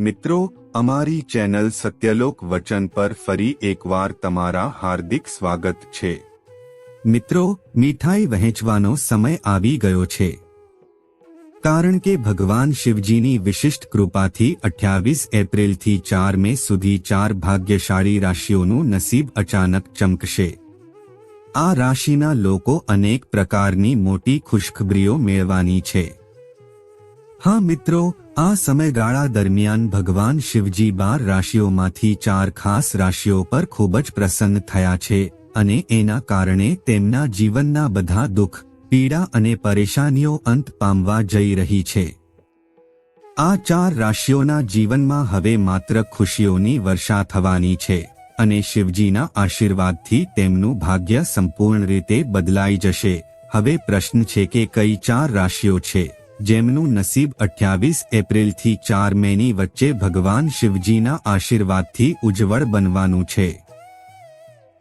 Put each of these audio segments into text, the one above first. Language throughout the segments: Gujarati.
મિત્રો, અમારી ચેનલ સત્યલોક વચન પર ફરી એકવાર તમારા હાર્દિક સ્વાગત છે. મિત્રો, મીઠાઈ વહેંચવાનો સમય આવી ગયો છે. કારણ કે ભગવાન શિવજીની વિશિષ્ટ કૃપાથી અઠ્યાવીસ એપ્રિલથી ચાર મે સુધી ચાર ભાગ્યશાળી રાશિઓનું નસીબ અચાનક ચમકશે. આ રાશિના લોકો અનેક પ્રકારની મોટી ખુશખબરીઓ મેળવાની છે. હા મિત્રો, આ સમયગાળા દરમિયાન ભગવાન શિવજી બાર રાશિઓમાંથી ચાર ખાસ રાશિઓ પર ખૂબ જ પ્રસન્ન થયા છે અને એના કારણે તેમના જીવનના બધા દુઃખ, પીડા અને પરેશાનીઓ અંત પામવા જઈ રહી છે. આ ચાર રાશિઓના જીવનમાં હવે માત્ર ખુશીઓની વર્ષા થવાની છે અને શિવજીના આશીર્વાદથી તેમનું ભાગ્ય સંપૂર્ણ રીતે બદલાઈ જશે. હવે પ્રશ્ન છે કે કઈ ચાર રાશિઓ છે? જેમનું નસીબ અઠ્યાવીસ એપ્રિલથી ચાર મેની વચ્ચે ભગવાન શિવજીના આશીર્વાદથી ઉજ્જવળ બનવાનું છે.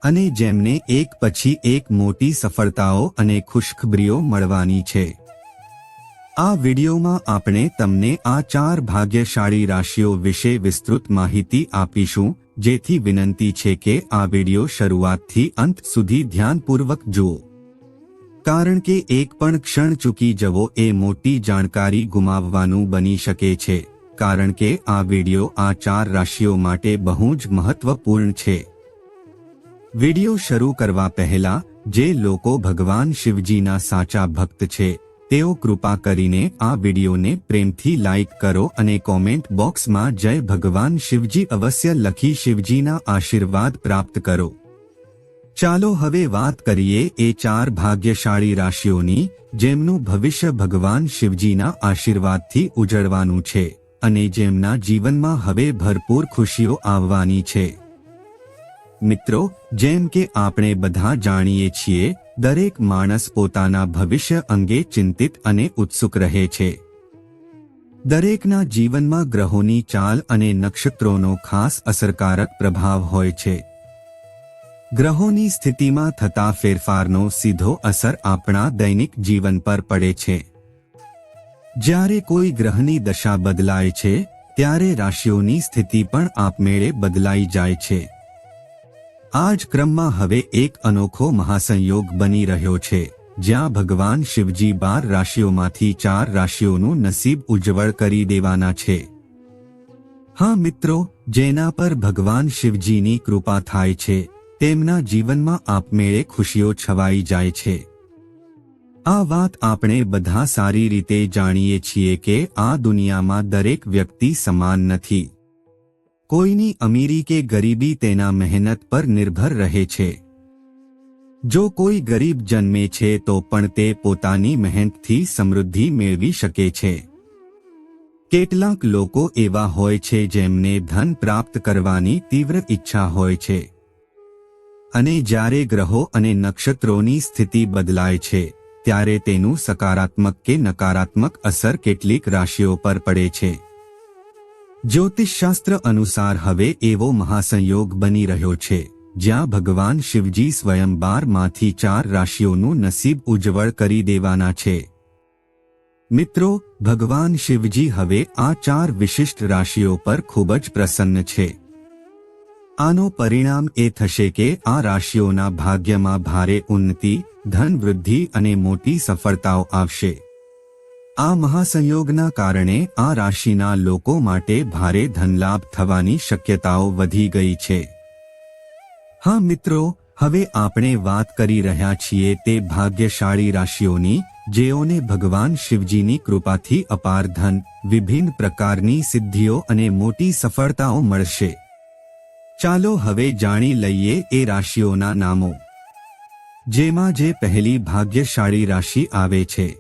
અને જેમને એક પછી એક મોટી સફળતાઓ અને ખુશખબરીઓ મળવાની છે. આ વિડિયોમાં આપણે તમને આ ચાર ભાગ્યશાળી રાશિઓ વિશે વિસ્તૃત માહિતી આપીશું, જેથી વિનંતી છે કે આ વિડિયો શરૂઆતથી અંત સુધી ધ્યાનપૂર્વક જુઓ. કારણ કે એક પણ ક્ષણ ચૂકી જવો એ મોટી જાણકારી ગુમાવવાનું બની શકે છે, કારણ કે આ વિડિયો આ ચાર રાશિઓ માટે બહુ જ મહત્વપૂર્ણ છે. વિડિયો શરૂ કરવા પહેલા, જે લોકો ભગવાન શિવજીના સાચા ભક્ત છે, તેઓ કૃપા કરીને આ વિડિયોને પ્રેમથી લાઇક કરો અને કોમેન્ટ બોક્સમાં જય ભગવાન શિવજી અવશ્ય લખી શિવજીના આશીર્વાદ પ્રાપ્ત કરો. ચાલો હવે વાત કરીએ એ ચાર ભાગ્યશાળી રાશિઓની, જેમનું ભવિષ્ય ભગવાન શિવજીના આશીર્વાદથી ઉજળવાનું છે અને જેમના જીવનમાં હવે ભરપૂર ખુશીઓ આવવાની છે. મિત્રો, જેમ કે આપણે બધા જાણીએ છીએ, દરેક માણસ પોતાના ભવિષ્ય અંગે ચિંતિત અને ઉત્સુક રહે છે. દરેકના જીવનમાં ગ્રહોની ચાલ અને નક્ષત્રોનો ખાસ અસરકારક પ્રભાવ હોય છે. ગ્રહોની સ્થિતિમાં થતા ફેરફારનો સીધો અસર આપણા દૈનિક જીવન પર પડે છે. જ્યારે કોઈ ગ્રહની દશા બદલાય છે, ત્યારે રાશિઓની સ્થિતિ પણ આપમેળે બદલાઈ જાય છે. આ જ ક્રમમાં હવે એક અનોખો મહાસંયોગ બની રહ્યો છે, જ્યાં ભગવાન શિવજી બાર રાશિઓમાંથી ચાર રાશિઓનું નસીબ ઉજ્જવળ કરી દેવાના છે. હા મિત્રો, જેના પર ભગવાન શિવજીની કૃપા થાય છે. તેમના જીવનમાં આપમેળે ખુશીઓ છવાઈ જાય છે. આ વાત આપણે બધા સારી રીતે જાણીએ છીએ કે આ દુનિયામાં દરેક વ્યક્તિ સમાન નથી. કોઈની અમીરી કે ગરીબી તેના મહેનત પર નિર્ભર રહે છે. જો કોઈ ગરીબ જન્મે છે તો પણ તે પોતાની મહેનતથી સમૃદ્ધિ મેળવી શકે છે. કેટલાક લોકો એવા હોય છે જેમને ધન પ્રાપ્ત કરવાની તીવ્ર ઈચ્છા હોય છે. અને જ્યારે ગ્રહો અને નક્ષત્રોની સ્થિતિ બદલાય છે, ત્યારે તેનું સકારાત્મક કે નકારાત્મક અસર કેટલીક રાશિઓ પર પડે છે. જ્યોતિષશાસ્ત્ર અનુસાર હવે એવો મહાસંયોગ બની રહ્યો છે, જ્યાં ભગવાન શિવજી સ્વયં બારમાંથી ચાર રાશિઓનું નસીબ ઉજ્જવળ કરી દેવાના છે. મિત્રો, ભગવાન શિવજી હવે આ ચાર વિશિષ્ટ રાશિઓ પર ખૂબ જ પ્રસન્ન છે. આનો પરિણામ એ થશે કે આ રાશિઓના ભાગ્યમાં ભારે ઉન્નતિ, ધન વૃદ્ધિ અને મોટી સફળતાઓ આવશે. આ મહાસંયોગના કારણે આ રાશિના લોકો માટે ભારે ધનલાભ થવાની શક્યતાઓ વધી ગઈ છે. હા મિત્રો, હવે આપણે વાત કરી રહ્યા છીએ તે ભાગ્યશાળી રાશિઓની, જેઓને ભગવાન શિવજીની કૃપાથી અપાર ધન, વિભિન્ન પ્રકારની સિદ્ધિઓ અને મોટી સફળતાઓ મળશે. ચાલો હવે જાણી લઈએ એ રાશિઓના નામો. જેમાં જે પહેલી ભાગ્યશાળી રાશિ આવે છે.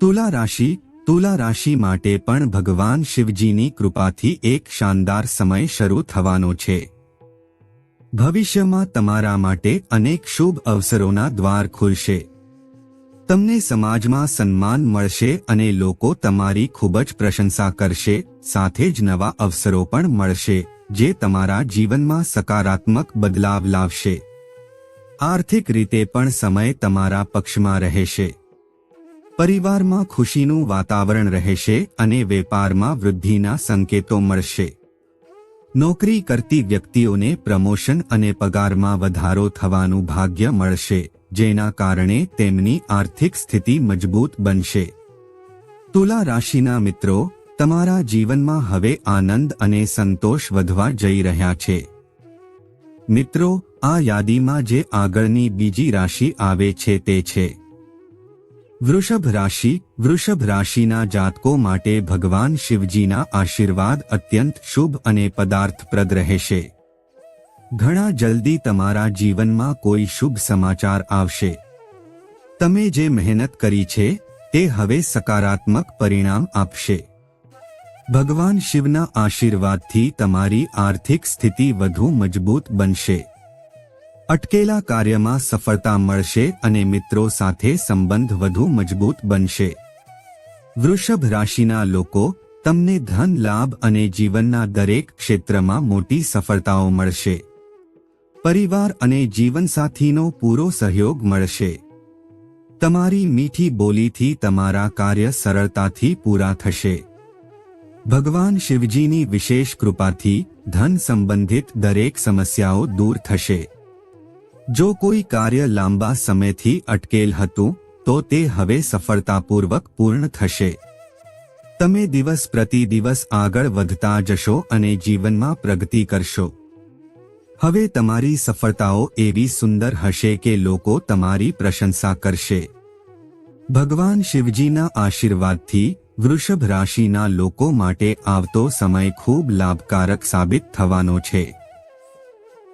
તુલા રાશિ તુલા રાશિ માટે પણ ભગવાન શિવજીની કૃપાથી એક શાનદાર સમય શરૂ થવાનો છે. ભવિષ્યમાં તમારા માટે અનેક શુભ અવસરોના દ્વાર ખુલશે. તમને સમાજમાં સન્માન મળશે અને લોકો તમારી ખૂબ જ પ્રશંસા કરશે, સાથે જ નવા અવસરો પણ મળશે. જે તમારા જીવનમાં સકારાત્મક બદલાવ લાવશે. આર્થિક રીતે પણ સમય તમારા પક્ષમાં રહેશે. પરિવારમાં ખુશીનું વાતાવરણ રહેશે અને વેપારમાં વૃદ્ધિના સંકેતો મળશે. નોકરી કરતી વ્યક્તિઓને પ્રમોશન અને પગારમાં વધારો થવાનું ભાગ્ય મળશે, જેના કારણે તેમની આર્થિક સ્થિતિ મજબૂત બનશે. તુલા રાશિના મિત્રો તમારા જીવનમાં હવે આનંદ અને સંતોષ વધવા જઈ રહ્યા છે. મિત્રો, આ યાદીમાં જે આગળની બીજી રાશિ આવે છે તે છે. વૃષભ રાશિ, વૃષભ રાશિના જાતકો માટે ભગવાન શિવજીના આશીર્વાદ અત્યંત શુભ અને પદાર્થપ્રદ રહેશે. ઘણા જલ્દી તમારા જીવનમાં કોઈ શુભ સમાચાર આવશે. તમે જે મહેનત કરી છે, તે હવે સકારાત્મક પરિણામ આપશે. ભગવાન શિવના આશીર્વાદથી તમારી આર્થિક સ્થિતિ વધુ મજબૂત બનશે. અટકેલા કાર્યમાં સફળતા મળશે અને મિત્રો સાથે સંબંધ વધુ મજબૂત બનશે. વૃષભ રાશિના લોકો, તમને ધન લાભ અને જીવનના દરેક ક્ષેત્રમાં મોટી સફળતાઓ મળશે. પરિવાર અને જીવનસાથીનો પૂરો સહયોગ મળશે. તમારી મીઠી બોલીથી તમારા કાર્ય સરળતાથી પૂરા થશે. ભગવાન શિવજીની વિશેષ કૃપાથી ધન સંબંધિત દરેક સમસ્યાઓ દૂર થશે. જો કોઈ કાર્ય લાંબા સમયથી અટકેલ હતું, તો તે હવે સફળતાપૂર્વક પૂર્ણ થશે. તમે દિવસ પ્રતિ દિવસ આગળ વધતા જશો અને જીવનમાં પ્રગતિ કરશો. હવે તમારી સફળતાઓ એવી સુંદર હશે કે લોકો તમારી પ્રશંસા કરશે. ભગવાન શિવજીના આશીર્વાદથી વૃષભ રાશિના લોકો માટે આવતો સમય ખૂબ લાભકારક સાબિત થવાનો છે.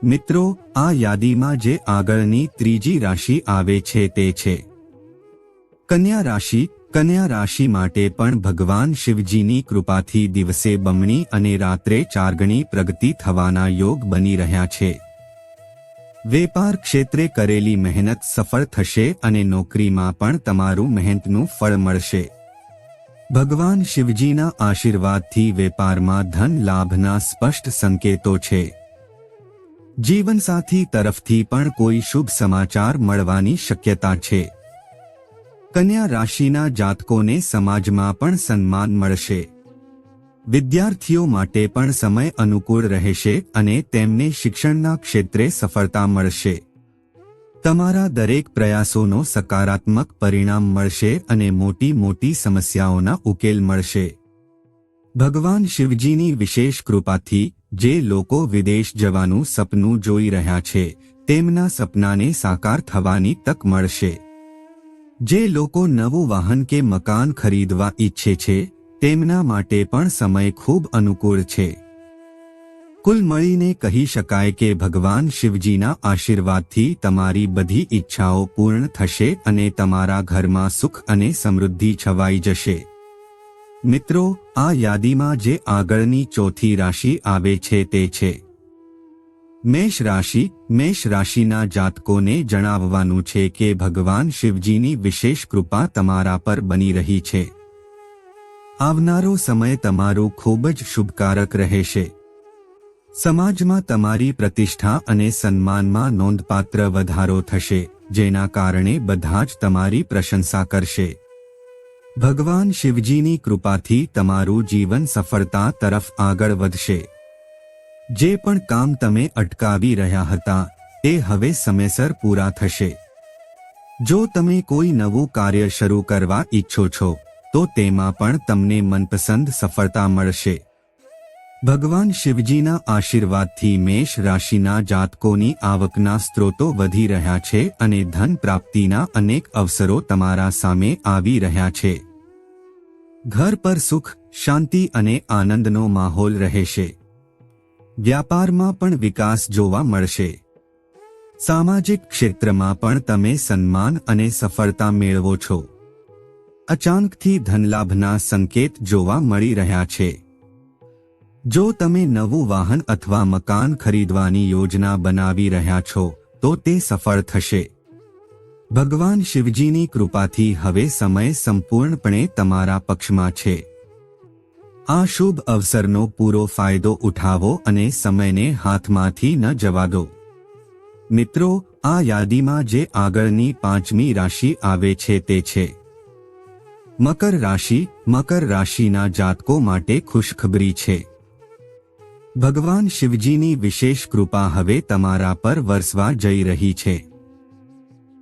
મિત્રો, આ યાદીમાં જે આગળની ત્રીજી રાશિ આવે છે તે છે. કન્યા રાશિ કન્યા રાશિ માટે પણ ભગવાન શિવજીની કૃપાથી દિવસે બમણી અને રાત્રે ચારગણી પ્રગતિ થવાના યોગ બની રહ્યા છે. વેપાર ક્ષેત્રે કરેલી મહેનત સફળ થશે અને નોકરીમાં પણ તમારું મહેનતનું ફળ મળશે. ભગવાન શિવજીના આશીર્વાદથી વેપારમાં ધન લાભના સ્પષ્ટ સંકેતો છે. જીવનસાથી તરફથી પણ કોઈ શુભ સમાચાર મળવાની શક્યતા છે. કન્યા રાશિના જાતકોને સમાજમાં પણ સન્માન મળશે. વિદ્યાર્થીઓ માટે પણ સમય અનુકૂળ રહેશે અને તેમને શિક્ષણના ક્ષેત્રે સફળતા મળશે. તમારા દરેક પ્રયાસોનો સકારાત્મક પરિણામ મળશે અને મોટી મોટી સમસ્યાઓના ઉકેલ મળશે. ભગવાન શિવજીની વિશેષ કૃપાથી, જે લોકો વિદેશ જવાનું સપનું જોઈ રહ્યા છે, તેમના સપનાને સાકાર થવાની તક મળશે. જે લોકો નવું વાહન કે મકાન ખરીદવા ઈચ્છે છે, તેમના માટે પણ સમય ખૂબ અનુકૂળ છે. કુલ મળીને કહી શકાય કે ભગવાન શિવજીના આશીર્વાદથી તમારી બધી ઈચ્છાઓ પૂર્ણ થશે અને તમારા ઘરમાં સુખ અને સમૃદ્ધિ છવાઈ જશે. મિત્રો, આ યાદીમાં જે આગળની ચોથી રાશિ આવે છે તે છે. મેષ રાશિ, મેષ રાશિના જાતકોને જણાવવાનું છે કે ભગવાન શિવજીની વિશેષ કૃપા તમારા પર બની રહી છે. આવનારો સમય તમારો ખૂબ જ શુભકારક રહેશે. સમાજમાં તમારી પ્રતિષ્ઠા અને સન્માનમાં નોંધપાત્ર વધારો થશે, જેના કારણે બધા જ તમારી પ્રશંસા કરશે. ભગવાન શિવજીની કૃપાથી તમારું જીવન સફળતા તરફ આગળ વધશે. જે પણ કામ તમે અટકાવી રહ્યા હતા, તે હવે સમયસર પૂરા થશે. જો તમે કોઈ નવું કાર્ય શરૂ કરવા ઈચ્છો છો, તો તેમાં પણ તમને મનપસંદ સફળતા મળશે. ભગવાન શિવજીના આશીર્વાદથી મેષ રાશિના જાતકોની આવકના સ્ત્રોતો વધી રહ્યા છે અને ધન પ્રાપ્તિના અનેક અવસરો તમારા સામે આવી રહ્યા છે. ઘર પર સુખ, શાંતિ અને આનંદનો માહોલ રહેશે. વ્યાપારમાં પણ વિકાસ જોવા મળશે. સામાજિક ક્ષેત્રમાં પણ તમે સન્માન અને સફળતા મેળવો છો. અચાનકથી ધનલાભના સંકેત જોવા મળી રહ્યા છે. જો તમે નવું વાહન અથવા મકાન ખરીદવાની યોજના બનાવી રહ્યા છો, તો તે સફળ થશે. ભગવાન શિવજીની કૃપાથી હવે સમય સંપૂર્ણપણે તમારા પક્ષમાં છે. આ શુભ અવસરનો પૂરો ફાયદો ઉઠાવો અને સમયને હાથમાંથી ન જવા દો. મિત્રો, આ યાદીમાં જે આગળની પાંચમી રાશિ આવે છે તે છે. મકર રાશિ, મકર રાશિના જાતકો માટે ખુશખબરી છે. ભગવાન શિવજીની વિશેષ કૃપા હવે તમારા પર વરસવા જઈ રહી છે.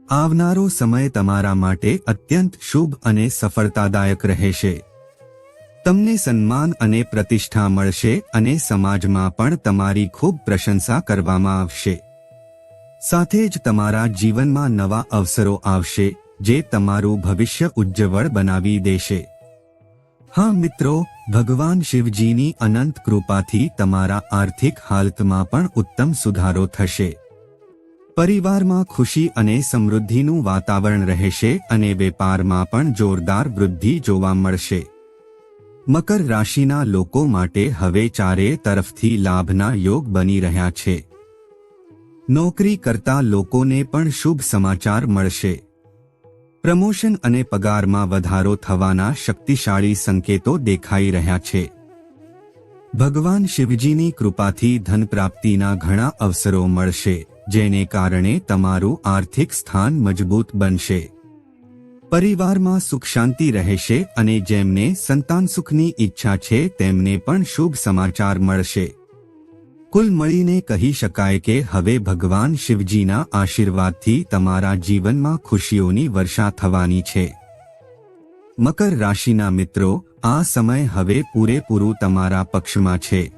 આવનારો સમય તમારા માટે અત્યંત શુભ અને સફળતાદાયક રહેશે. તમને સન્માન અને પ્રતિષ્ઠા મળશે અને સમાજમાં પણ તમારી ખૂબ પ્રશંસા કરવામાં આવશે. સાથે જ તમારા જીવનમાં નવા અવસરો આવશે, જે તમારું ભવિષ્ય ઉજ્જવળ બનાવી દેશે. હા મિત્રો, ભગવાન શિવજીની અનંત કૃપાથી તમારા આર્થિક હાલતમાં પણ ઉત્તમ સુધારો થશે. પરિવારમાં ખુશી અને સમૃદ્ધિનું વાતાવરણ રહેશે અને વેપારમાં પણ જોરદાર વૃદ્ધિ જોવા મળશે. મકર રાશિના લોકો માટે હવે ચારે તરફથી લાભના યોગ બની રહ્યા છે. નોકરી કરતા લોકોને પણ શુભ સમાચાર મળશે. પ્રમોશન અને પગારમાં વધારો થવાના શક્તિશાળી સંકેતો દેખાઈ રહ્યા છે. ભગવાન શિવજીની કૃપાથી ધન પ્રાપ્તિના ઘણા અવસરો મળશે, જેને કારણે તમારું આર્થિક સ્થાન મજબૂત બનશે. પરિવારમાં સુખ શાંતિ રહેશે અને જેમને સંતાન સુખની ઈચ્છા છે તેમને પણ શુભ સમાચાર મળશે. કુલ મળીને કહી શકાય કે હવે ભગવાન શિવજીના આશીર્વાદથી તમારા જીવનમાં ખુશીઓની વર્ષા થવાની છે. મકર રાશિના મિત્રો, આ સમય હવે પૂરેપૂરું તમારા પક્ષમાં છે.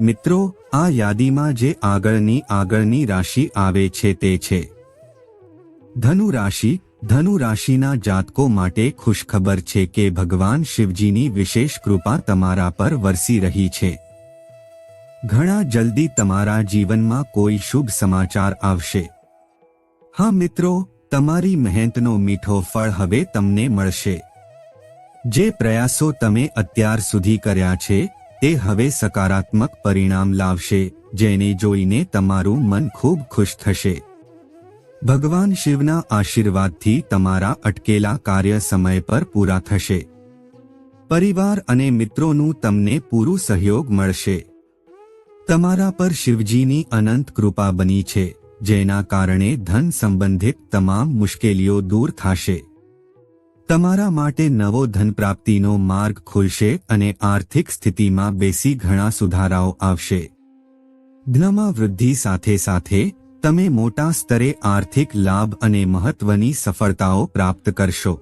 મિત્રો, આ યાદીમાં જે આગળની આગળની રાશિ આવે છે તે છે. ધનુ રાશિ, ધનુ રાશિના જાતકો માટે ખુશખબર છે કે ભગવાન શિવજીની વિશેષ કૃપા તમારા પર વરસી રહી છે. ઘણા જલ્દી તમારા જીવનમાં કોઈ શુભ સમાચાર આવશે. હા મિત્રો, તમારી મહેનતનો મીઠો ફળ હવે તમને મળશે. જે પ્રયાસો તમે અત્યાર સુધી કર્યા છે, તે હવે સકારાત્મક પરિણામ લાવશે, જેને જોઈને તમારું મન ખૂબ ખુશ થશે. ભગવાન શિવના આશીર્વાદથી તમારા અટકેલા કાર્ય સમય પર પૂરા થશે. પરિવાર અને મિત્રોનું તમને પૂરું સહયોગ મળશે. તમારા પર શિવજીની અનંત કૃપા બની છે, જેના કારણે ધન સંબંધિત તમામ મુશ્કેલીઓ દૂર થશે. તમારા માટે નવો ધન પ્રાપ્તિનો માર્ગ ખુલશે અને આર્થિક સ્થિતિમાં બેસી ઘણા સુધારાઓ આવશે. ધનમાં વૃદ્ધિ સાથે સાથે, તમે મોટા સ્તરે આર્થિક લાભ અને મહત્વની સફળતાઓ પ્રાપ્ત કરશો.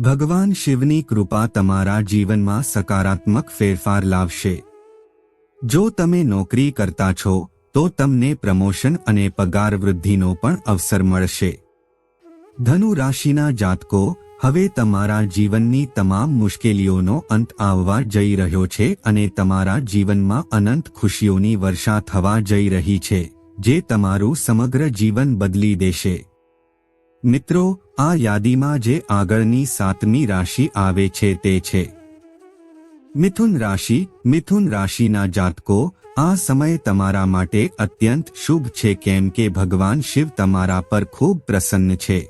ભગવાન શિવની કૃપા તમારા જીવનમાં સકારાત્મક ફેરફાર લાવશે. જો તમે નોકરી કરતા છો, તો તમને પ્રમોશન અને પગાર વૃદ્ધિનો પણ અવસર મળશે. ધનુ રાશિના જાતકો, હવે તમારા જીવનની તમામ મુશ્કેલીઓનો અંત આવવા જઈ રહ્યો છે અને તમારા જીવનમાં અનંત ખુશીઓની વર્ષા થવા જઈ રહી છે, જે તમારું સમગ્ર જીવન બદલી દેશે. મિત્રો, આ યાદીમાં જે આગળની સાતમી રાશિ આવે છે તે છે. મિથુન રાશિ, મિથુન રાશિના જાતકો, આ સમય તમારા માટે અત્યંત શુભ છે કેમ કે ભગવાન શિવ તમારા પર ખૂબ પ્રસન્ન છે.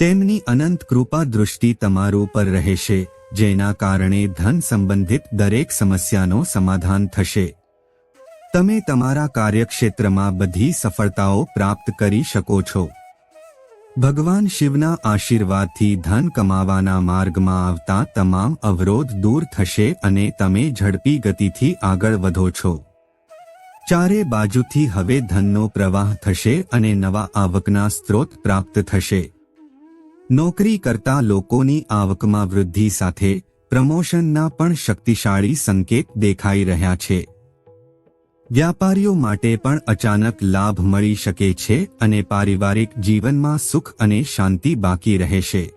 તેમની અનંત કૃપા દૃષ્ટિ તમારો પર રહેશે, જેના કારણે ધન સંબંધિત દરેક સમસ્યાનો સમાધાન થશે. તમે તમારા કાર્યક્ષેત્રમાં બધી સફળતાઓ પ્રાપ્ત કરી શકો છો. ભગવાન શિવના આશીર્વાદથી ધન કમાવાના માર્ગમાં આવતા તમામ અવરોધ દૂર થશે અને તમે ઝડપી ગતિથી આગળ વધો છો. ચારે બાજુથી હવે ધનનો પ્રવાહ થશે અને નવા આવકના સ્ત્રોત પ્રાપ્ત થશે. નોકરી કરતા લોકોની આવકમાં વૃદ્ધિ સાથે પ્રમોશનના પણ શક્તિશાળી સંકેત દેખાઈ રહ્યા છે. વ્યાપારીઓ માટે પણ અચાનક લાભ મળી શકે છે અને પારિવારિક જીવનમાં સુખ અને શાંતિ બાકી રહેશે.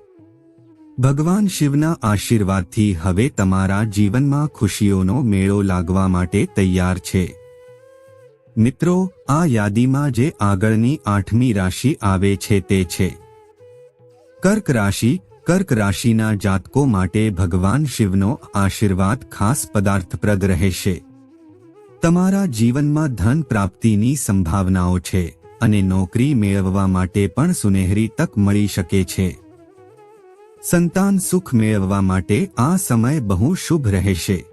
ભગવાન શિવના આશીર્વાદથી હવે તમારા જીવનમાં ખુશીઓનો મેળો લાગવા માટે તૈયાર છે. મિત્રો, આ યાદીમાં જે આગળની આઠમી રાશિ આવે છે તે છે. કર્ક રાશિ, કર્ક રાશિના જાતકો માટે ભગવાન શિવનો આશીર્વાદ ખાસ પદાર્થપ્રદ રહેશે. તમારા જીવનમાં ધન પ્રાપ્તિની સંભાવનાઓ છે અને નોકરી મેળવવા માટે પણ સુનેહરી તક મળી શકે છે. સંતાન સુખ મેળવવા માટે આ સમય બહુ શુભ રહેશે.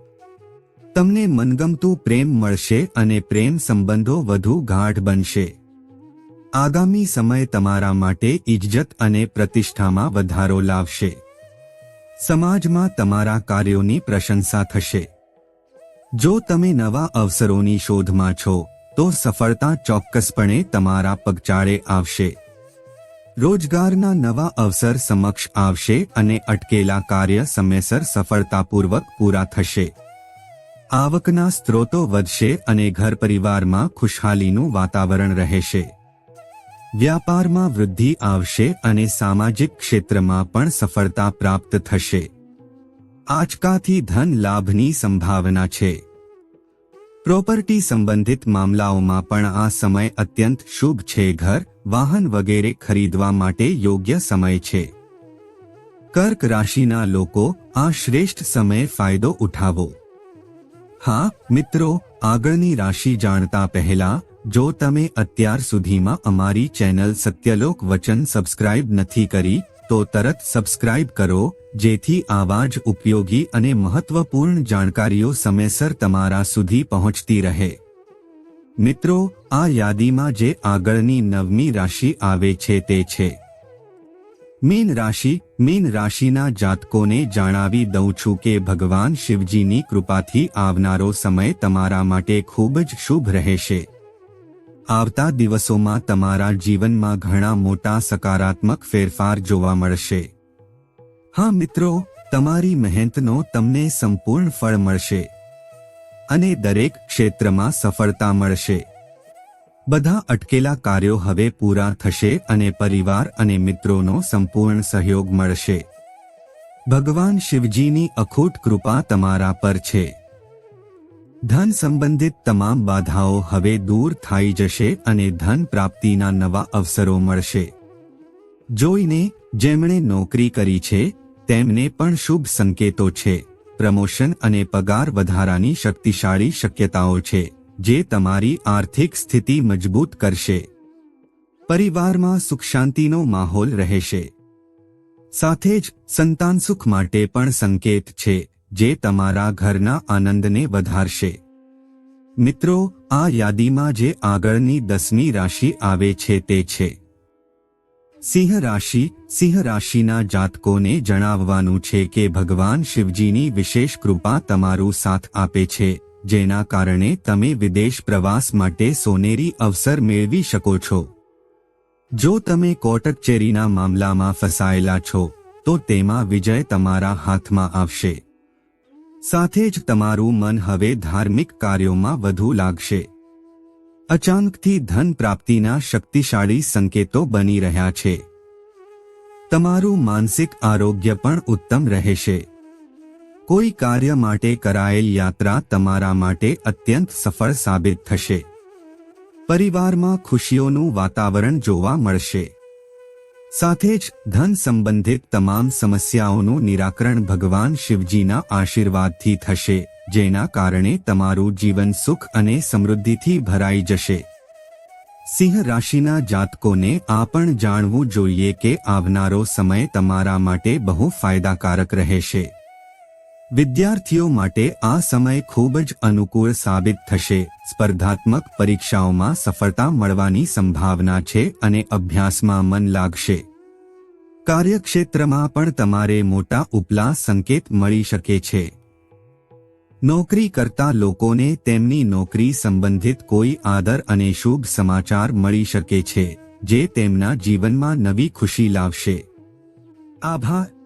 તમને મનગમતું પ્રેમ મળશે અને પ્રેમ સંબંધો વધુ ગાઢ બનશે. આગામી સમય તમારા માટે ઇજ્જત અને પ્રતિષ્ઠામાં વધારો લાવશે. સમાજમાં તમારા કાર્યોની પ્રશંસા થશે. જો તમે નવા અવસરોની શોધમાં છો, તો સફળતા ચોક્કસપણે તમારા પગચાળે આવશે. રોજગારના નવા અવસર સમક્ષ આવશે અને અટકેલા કાર્ય સમયસર સફળતાપૂર્વક પૂરા થશે. આવકના સ્ત્રોતો વધશે અને ઘર પરિવારમાં ખુશહાલીનું વાતાવરણ રહેશે. વ્યાપારમાં વૃદ્ધિ આવશે અને સામાજિક ક્ષેત્રમાં પણ સફળતા પ્રાપ્ત થશે. આજકાથી ધન લાભની સંભાવના છે. પ્રોપર્ટી સંબંધિત મામલાઓમાં પણ આ સમય અત્યંત શુભ છે. ઘર, વાહન વગેરે ખરીદવા માટે યોગ્ય સમય છે. કર્ક રાશિના લોકો, આ શ્રેષ્ઠ સમયે ફાયદો ઉઠાવો. હા, મિત્રો, આગળની રાશિ જાણતા પહેલા, જો તમે અત્યાર સુધીમાં અમારી ચેનલ સત્યલોક વચન સબસ્ક્રાઇબ નથી કરી તો તરત સબસ્ક્રાઇબ કરો, જેથી આવા જ ઉપયોગી અને મહત્વપૂર્ણ જાણકારીઓ સમયસર તમારા સુધી પહોંચતી રહે. મિત્રો, આ યાદીમાં જે આગળની નવમી રાશિ આવે છે તે છે. મીન રાશિ, મીન રાશિના જાતકોને જણાવી દઉં છું કે ભગવાન શિવજીની કૃપાથી આવનારો સમય તમારા માટે ખૂબ જ શુભ રહેશે. આવતા દિવસોમાં તમારા જીવનમાં ઘણા મોટા સકારાત્મક ફેરફાર જોવા મળશે. હા, મિત્રો, તમારી મહેનતનો તમને સંપૂર્ણ ફળ મળશે. અને દરેક ક્ષેત્રમાં સફળતા મળશે. બધા અટકેલા કાર્યો હવે પૂરા થશે અને પરિવાર અને મિત્રોનો સંપૂર્ણ સહયોગ મળશે. ભગવાન શિવજીની અખૂટ કૃપા તમારા પર છે. ધન સંબંધિત તમામ બાધાઓ હવે દૂર થઈ જશે અને ધન પ્રાપ્તિના નવા અવસરો મળશે. જોઈને જેમણે નોકરી કરી છે, તેમને પણ શુભ સંકેતો છે. પ્રમોશન અને પગાર વધારાની શક્તિશાળી શક્યતાઓ છે, જે તમારી આર્થિક સ્થિતિ મજબૂત કરશે. પરિવારમાં સુખ શાંતિનો માહોલ રહેશે. સાથે જ સંતાન સુખ માટે પણ સંકેત છે. જે તમારા ઘરના આનંદને વધારશે. મિત્રો, આ યાદીમાં જે આગળની દસમી રાશિ આવે છે તે છે. સિંહ રાશિ, સિંહ રાશિના જાતકોને જણાવવાનું છે કે ભગવાન શિવજીની વિશેષ કૃપા તમારું સાથ આપે છે, જેના કારણે તમે વિદેશ પ્રવાસ માટે સોનેરી અવસર મેળવી શકો છો. જો તમે કોટકચેરીના મામલામાં ફસાયેલા છો, તો તેમાં વિજય તમારા હાથમાં આવશે. સાથે જ તમારું મન હવે ધાર્મિક કાર્યોમાં વધુ લાગશે. અચાનકથી ધન પ્રાપ્તિના શક્તિશાળી સંકેતો બની રહ્યા છે. તમારું માનસિક આરોગ્ય પણ ઉત્તમ રહેશે. કોઈ કાર્ય માટે કરાયેલ યાત્રા તમારા માટે અત્યંત સફળ સાબિત થશે. પરિવારમાં ખુશીઓનું વાતાવરણ જોવા મળશે. સાથે જ ધન સંબંધિત તમામ સમસ્યાઓનું નિરાકરણ ભગવાન શિવજીના આશીર્વાદથી થશે, જેના કારણે તમારું જીવન સુખ અને સમૃદ્ધિથી ભરાઈ જશે. સિંહ રાશિના જાતકોને આ પણ જાણવું જોઈએ કે આવનારો સમય તમારા માટે બહુ ફાયદાકારક રહેશે. વિદ્યાર્થીઓ માટે આ સમય ખૂબ જ અનુકૂળ સાબિત થશે. સ્પર્ધાત્મક પરીક્ષાઓમાં સફળતા મળવાની સંભાવના છે અને અભ્યાસમાં મન લાગશે. કાર્યક્ષેત્રમાં પણ તમારે મોટા ઉપલા સંકેત મળી શકે છે. નોકરી કરતા લોકોને તેમની નોકરી સંબંધિત કોઈ આદર અને શુભ સમાચાર મળી શકે છે, જે તેમના જીવનમાં નવી ખુશી લાવશે. આભાર.